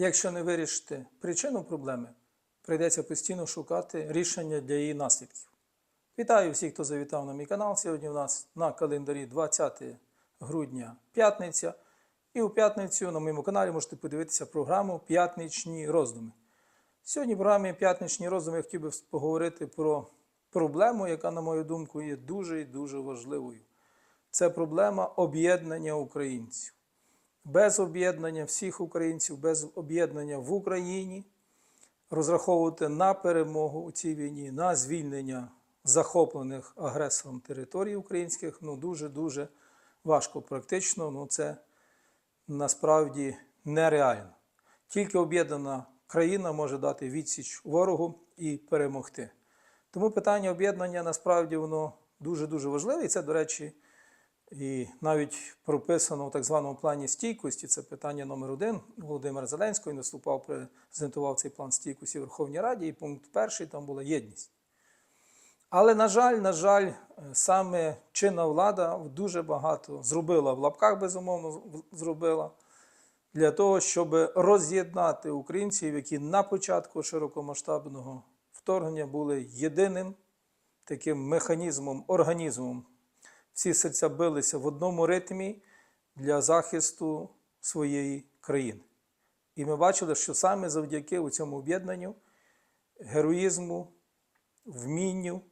Якщо не вирішити причину проблеми, прийдеться постійно шукати рішення для її наслідків. Вітаю всіх, хто завітав на мій канал. Сьогодні у нас на календарі 20 грудня п'ятниця. І у п'ятницю на моєму каналі можете подивитися програму П'ятничні роздуми. Сьогодні в програмі П'ятничні роздуми я хотів би поговорити про проблему, яка, на мою думку, є дуже і дуже важливою. Це проблема об'єднання українців. Без об'єднання всіх українців, без об'єднання в Україні, розраховувати на перемогу у цій війні, на звільнення захоплених агресором територій українських, ну дуже-дуже важко. Практично, ну це насправді нереально. Тільки об'єднана країна може дати відсіч ворогу і перемогти. Тому питання об'єднання насправді воно дуже-дуже важливе. І це, до речі, і навіть прописано у так званому плані стійкості. Це питання номер один Володимира Зеленського. Він виступав, презентував цей план стійкості в Верховній Раді, і пункт перший там була єдність. Але, на жаль, на жаль, саме чинна влада дуже багато зробила в лапках, безумовно, зробила для того, щоб роз'єднати українців, які на початку широкомасштабного вторгнення були єдиним таким механізмом, організмом. Всі серця билися в одному ритмі для захисту своєї країни. І ми бачили, що саме завдяки цьому об'єднанню, героїзму, вмінню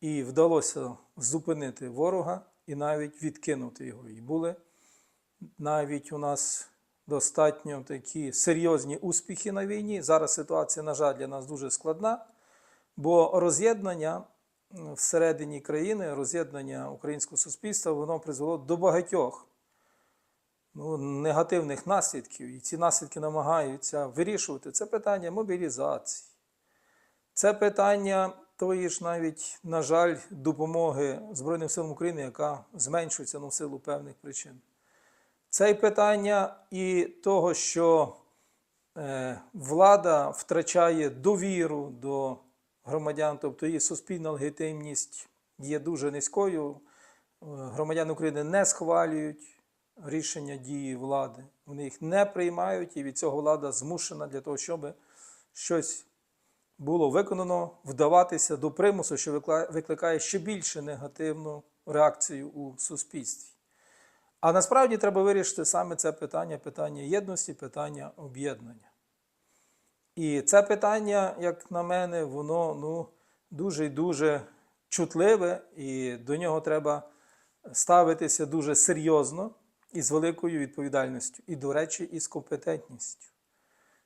і вдалося зупинити ворога і навіть відкинути його. І були навіть у нас достатньо такі серйозні успіхи на війні. Зараз ситуація, на жаль, для нас дуже складна, бо роз'єднання всередині країни, роз'єднання українського суспільства, воно призвело до багатьох ну, негативних наслідків. І ці наслідки намагаються вирішувати. Це питання мобілізації, це питання тої ж навіть, на жаль, допомоги Збройним силам України, яка зменшується ну, в силу певних причин. Це й питання і того, що е, влада втрачає довіру до громадян, тобто її суспільна легітимність є дуже низькою. Е, Громадяни України не схвалюють рішення дії влади, вони їх не приймають, і від цього влада змушена для того, щоб щось було виконано, вдаватися до примусу, що викликає ще більше негативну реакцію у суспільстві. А насправді треба вирішити саме це питання, питання єдності, питання об'єднання. І це питання, як на мене, воно ну, дуже і дуже чутливе, і до нього треба ставитися дуже серйозно і з великою відповідальністю, і, до речі, і з компетентністю.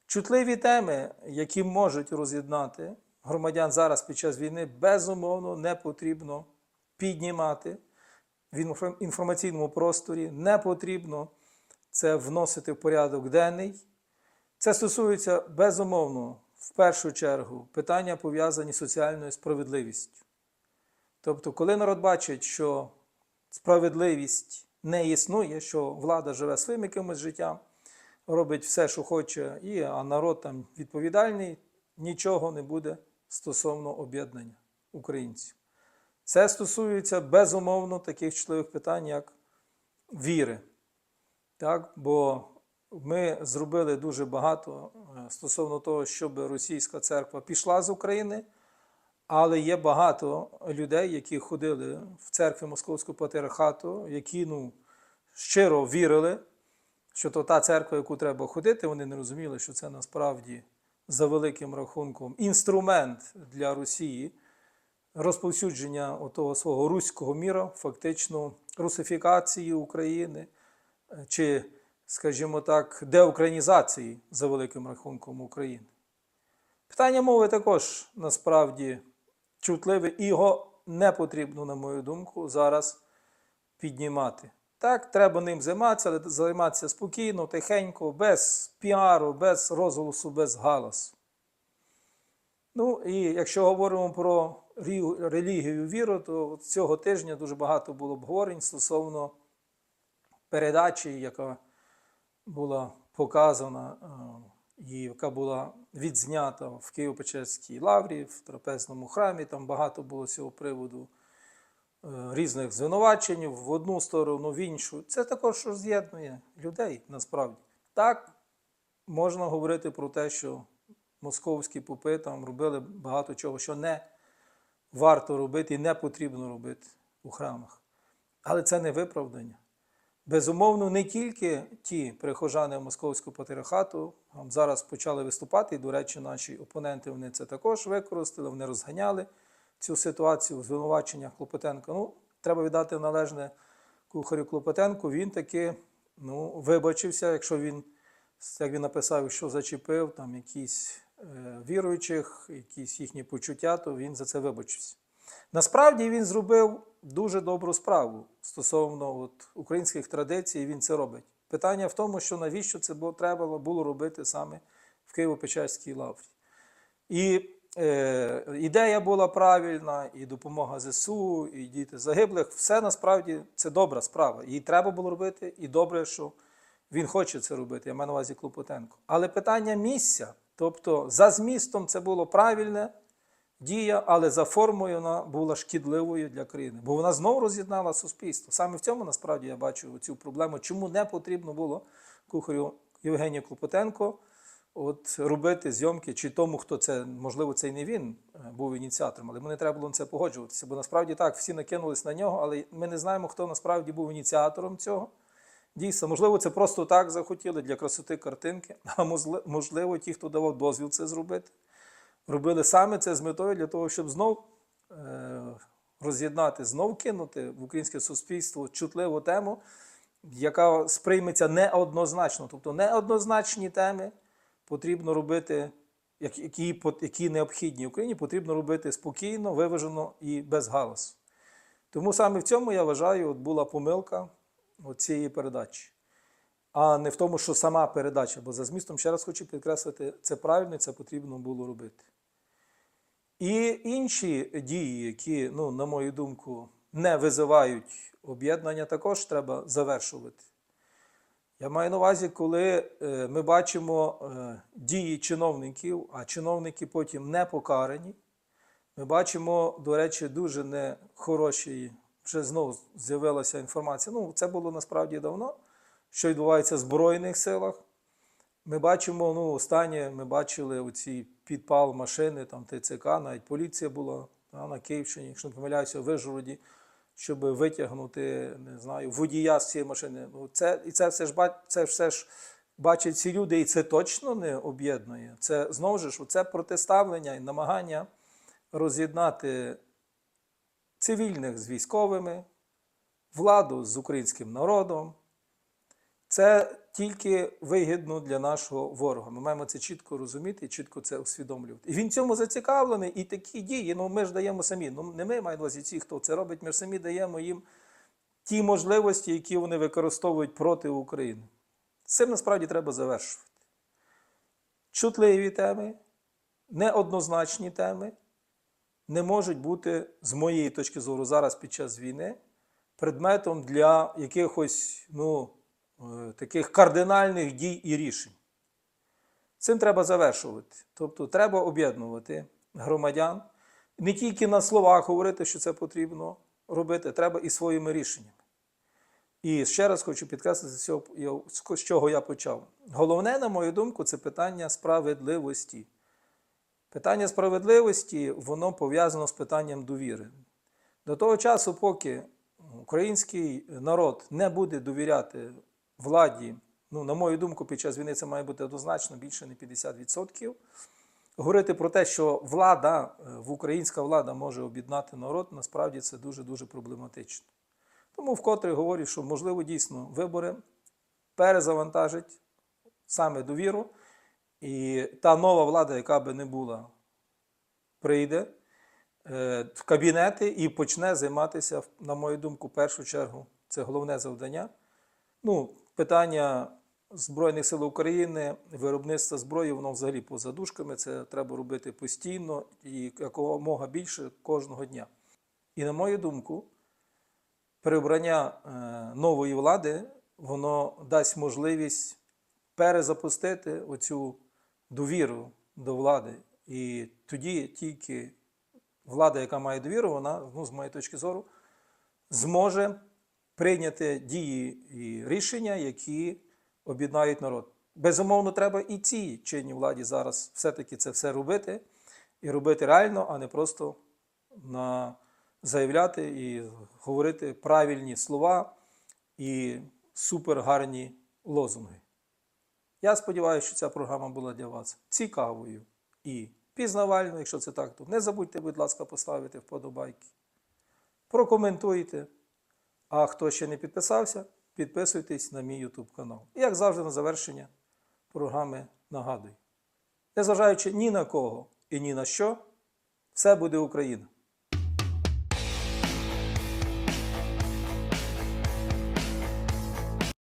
Чутливі теми, які можуть роз'єднати громадян зараз під час війни, безумовно, не потрібно піднімати в інформаційному просторі, не потрібно це вносити в порядок денний. Це стосується безумовно, в першу чергу, питання пов'язані з соціальною справедливістю. Тобто, коли народ бачить, що справедливість не існує, що влада живе своїм якимось життям, робить все, що хоче, і, а народ там відповідальний, нічого не буде стосовно об'єднання українців. Це стосується безумовно таких чутливих питань, як віри. Так? Бо ми зробили дуже багато е, стосовно того, щоб російська церква пішла з України, але є багато людей, які ходили в церкві Московського патріархату, які ну, щиро вірили, що то та церква, яку треба ходити, вони не розуміли, що це насправді за великим рахунком інструмент для Росії розповсюдження того свого руського міра, фактично русифікації України, чи, скажімо так, деукраїнізації за великим рахунком України. Питання мови також насправді чутливе, і його не потрібно, на мою думку, зараз піднімати. Так, треба ним займатися, але займатися спокійно, тихенько, без піару, без розголосу, без галасу. Ну і якщо говоримо про релігію віру, то цього тижня дуже багато було обговорень стосовно передачі, яка була показана і яка була відзнята в Києво-Печерській лаврі, в трапезному храмі. Там багато було з цього приводу е, різних звинувачень в одну сторону, в іншу. Це також роз'єднує людей насправді. Так, можна говорити про те, що московські попи там робили багато чого, що не варто робити і не потрібно робити у храмах. Але це не виправдання. Безумовно, не тільки ті прихожани Московського патріархату зараз почали виступати, і, до речі, наші опоненти вони це також використали, вони розганяли цю ситуацію в звинуваченнях Клопотенка. Ну, треба віддати належне кухарю Клопотенку. Він таки ну, вибачився, якщо він, як він написав, що зачепив там якісь е, віруючих, якісь їхні почуття, то він за це вибачився. Насправді він зробив дуже добру справу стосовно от, українських традицій, він це робить. Питання в тому, що навіщо це було, треба було робити саме в Києво-Печерській лаврі. І е, ідея була правильна, і допомога ЗСУ, і діти загиблих. Все насправді це добра справа. Її треба було робити, і добре, що він хоче це робити. Я маю на увазі Клопотенко. Але питання місця, тобто за змістом це було правильне дія, але за формою вона була шкідливою для країни, бо вона знову роз'єднала суспільство. Саме в цьому насправді я бачу цю проблему, чому не потрібно було кухарю Євгенію Клопотенко от робити зйомки, чи тому, хто це, можливо, це і не він е, був ініціатором, але мені треба було на це погоджуватися. Бо насправді так, всі накинулись на нього, але ми не знаємо, хто насправді був ініціатором цього. Дійсно, можливо, це просто так захотіли для красоти картинки, а можли- можливо, ті, хто давав дозвіл це зробити, робили саме це з метою для того, щоб знов е, роз'єднати, знов кинути в українське суспільство чутливу тему, яка сприйметься неоднозначно. Тобто неоднозначні теми потрібно робити, які, які необхідні Україні, потрібно робити спокійно, виважено і без галасу. Тому саме в цьому я вважаю, от була помилка цієї передачі. А не в тому, що сама передача, бо за змістом, ще раз хочу підкреслити, це правильно це потрібно було робити. І інші дії, які, ну, на мою думку, не визивають об'єднання, також треба завершувати. Я маю на увазі, коли е, ми бачимо е, дії чиновників, а чиновники потім не покарані. Ми бачимо, до речі, дуже нехороші, вже знову з'явилася інформація. Ну, це було насправді давно, що відбувається в Збройних силах. Ми бачимо, ну, останнє ми бачили оці підпал машини, там ТЦК, навіть поліція була та, на Київщині, якщо не помиляюся, в Вижгороді, щоб витягнути, не знаю, водія з цієї машини. Ну, це, і це все ж це все ж бачать ці люди, і це точно не об'єднує. Це знову ж це протиставлення і намагання роз'єднати цивільних з військовими, владу з українським народом. Це тільки вигідно для нашого ворога. Ми маємо це чітко розуміти і чітко це усвідомлювати. І він цьому зацікавлений, і такі дії, ну ми ж даємо самі. Ну не ми маємо увазі ті, хто це робить, ми ж самі даємо їм ті можливості, які вони використовують проти України. З цим насправді треба завершувати. Чутливі теми, неоднозначні теми не можуть бути, з моєї точки зору, зараз під час війни предметом для якихось ну, таких кардинальних дій і рішень. Цим треба завершувати. Тобто треба об'єднувати громадян, не тільки на словах говорити, що це потрібно робити, треба і своїми рішеннями. І ще раз хочу підкреслити, з чого я почав. Головне, на мою думку, це питання справедливості. Питання справедливості воно пов'язано з питанням довіри. До того часу, поки український народ не буде довіряти владі, ну, на мою думку, під час війни це має бути однозначно більше не 50%. Говорити про те, що влада, е, українська влада може об'єднати народ, насправді це дуже-дуже проблематично. Тому вкотре говорю, що можливо дійсно вибори перезавантажать саме довіру, і та нова влада, яка би не була, прийде е, в кабінети і почне займатися, на мою думку, в першу чергу, це головне завдання. Ну, питання Збройних сил України, виробництва зброї, воно взагалі поза дужками, це треба робити постійно і якомога більше кожного дня. І на мою думку, переобрання е, нової влади, воно дасть можливість перезапустити оцю довіру до влади. І тоді тільки влада, яка має довіру, вона, ну, з моєї точки зору, зможе прийняти дії і рішення, які об'єднають народ. Безумовно, треба і цій чинній владі зараз все-таки це все робити, і робити реально, а не просто на заявляти і говорити правильні слова і супергарні лозунги. Я сподіваюся, що ця програма була для вас цікавою і пізнавальною. Якщо це так, то не забудьте, будь ласка, поставити вподобайки. Прокоментуйте. А хто ще не підписався, підписуйтесь на мій YouTube канал. І як завжди, на завершення програми нагадую. Незважаючи ні на кого і ні на що, все буде Україна.